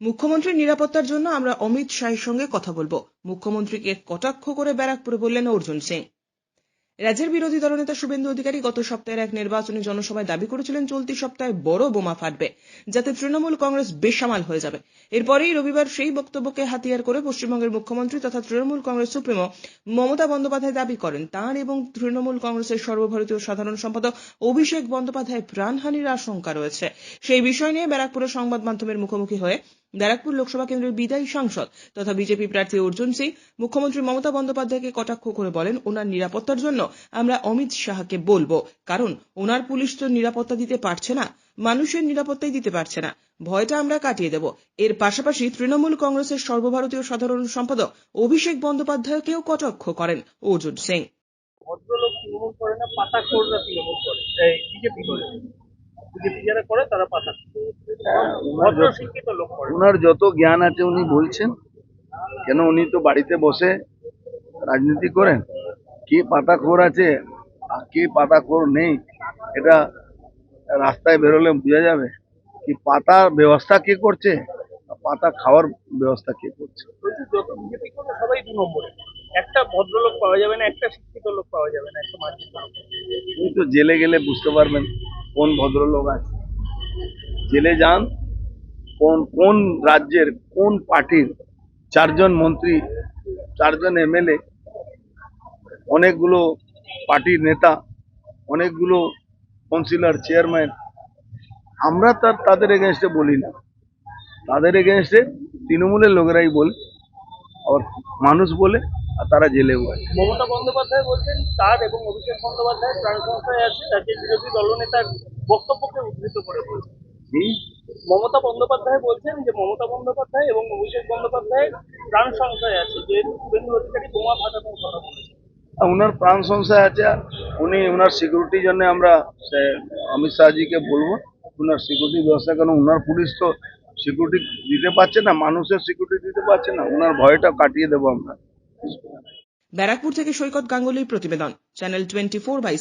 মুখ্যমন্ত্রীর নিরাপত্তার জন্য আমরা অমিত শাহের সঙ্গে কথা বলব। মুখ্যমন্ত্রীকে কটাক্ষ করে ব্যারাকপুরে বললেন অর্জুন সিং। রাজ্যের বিরোধী দলনেতা শুভেন্দু অধিকারী গত সপ্তাহের এক নির্বাচনী জনসভায় দাবি করেছিলেন, চলতি সপ্তাহে বড় বোমা ফাটবে, যাতে তৃণমূল কংগ্রেস বেসামাল হয়ে যাবে। এরপরেই রবিবার সেই বক্তব্যকে হাতিয়ার করে পশ্চিমবঙ্গের মুখ্যমন্ত্রী তথা তৃণমূল কংগ্রেস সুপ্রিমো মমতা বন্দ্যোপাধ্যায় দাবি করেন। তাঁর এবং তৃণমূল কংগ্রেসের সর্বভারতীয় সাধারণ সম্পাদক অভিষেক বন্দ্যোপাধ্যায় প্রাণহানির আশঙ্কা রয়েছে। সেই বিষয় নিয়ে ব্যারাকপুরের সংবাদ মাধ্যমের মুখোমুখি হয়ে ব্যারাকপুর লোকসভা কেন্দ্রের বিদায়ী সাংসদ তথা বিজেপি প্রার্থী অর্জুন সিং, মুখ্যমন্ত্রী মমতা বন্দ্যোপাধ্যায়কে কটাক্ষ করে বলেন, ওনার নিরাপত্তার জন্য আমরা অমিত শাহকে বলব, কারণ ওনার পুলিশ তো নিরাপত্তা দিতে পারছে না, মানুষের নিরাপত্তাই দিতে পারছে না। ভয়টা আমরা কাটিয়ে দেব। এর পাশাপাশি তৃণমূল কংগ্রেসের সর্বভারতীয় সাধারণ সম্পাদক অভিষেক বন্দ্যোপাধ্যায়কেও কটাক্ষ করেন অর্জুন সিং। ভদ্রলোক তৃণমূল করে না পাতা খোররা তৃণমূল করে বিজেপি করে। বিজেপি যারা করে, তারা পাতা ওনার যত জ্ঞান আছে উনি বলছেন কেন উনি তো বাড়িতে বসে রাজনীতি করেন? কে পাতাখোর আছে আর কে পাতাখোর নেই? এটা রাস্তায় বেরোলে বোঝা যাবে। কি পাতার ব্যবস্থা কে করছে? পাতা খাওয়ার ব্যবস্থা কে করছে? সবাই দু নম্বরে। একটা ভদ্রলোক পাওয়া যাবে না একটা শিক্ষিত লোক পাওয়া যাবে না একটা মার্জিত লোক। উনি তো জেলে গেলে বুঝতে পারবেন কোন ভদ্রলোক আছে। জেলে যান, কোন কোন রাজ্যের, কোন পার্টির, চারজন মন্ত্রী, চারজন এমএলএ, অনেকগুলো পার্টির নেতা, অনেকগুলো কাউন্সিলর, চেয়ারম্যান, আমরা তার, তাদের এগেনস্টে বলি না। তাদের এগেনস্টে তৃণমূলের লোকেরাই বলে, আবার মানুষ বলে, আর তারা জেলেও আছে। মমতা বন্দ্যোপাধ্যায় বলছেন, তার এবং অভিষেক বন্দ্যোপাধ্যায় প্রাণ সংস্থায় আছে রাজ্যের বিরোধী দলনেতার বক্তব্যকে উদ্ধৃত করে। মমতা বন্দ্যোপাধ্যায় বলছেন যে মমতা বন্দ্যোপাধ্যায় এবং অভিষেক বন্দ্যোপাধ্যায়ের প্রাণ সংশয় আছে যে শুভেন্দু অধিকারী বোমা ফাটানোর কথা বলেছেন। ওনার প্রাণ সংশয় আছে উনি ওনার সিকিউরিটির জন্য আমরা সে অমিত শাহজিকে বলব ওনার সিকিউরিটি ব্যবস্থা কারণ ওনার পুলিশ তো সিকিউরিটি দিতে পারছে না মানুষের সিকিউরিটি দিতে পারছে না ওনার ভয়টা কাটিয়ে দেবো আমরা। ব্যারাকপুর থেকে সৈকত গাঙ্গুলির প্রতিবেদন চ্যানেল টোয়েন্টি ফোর বাই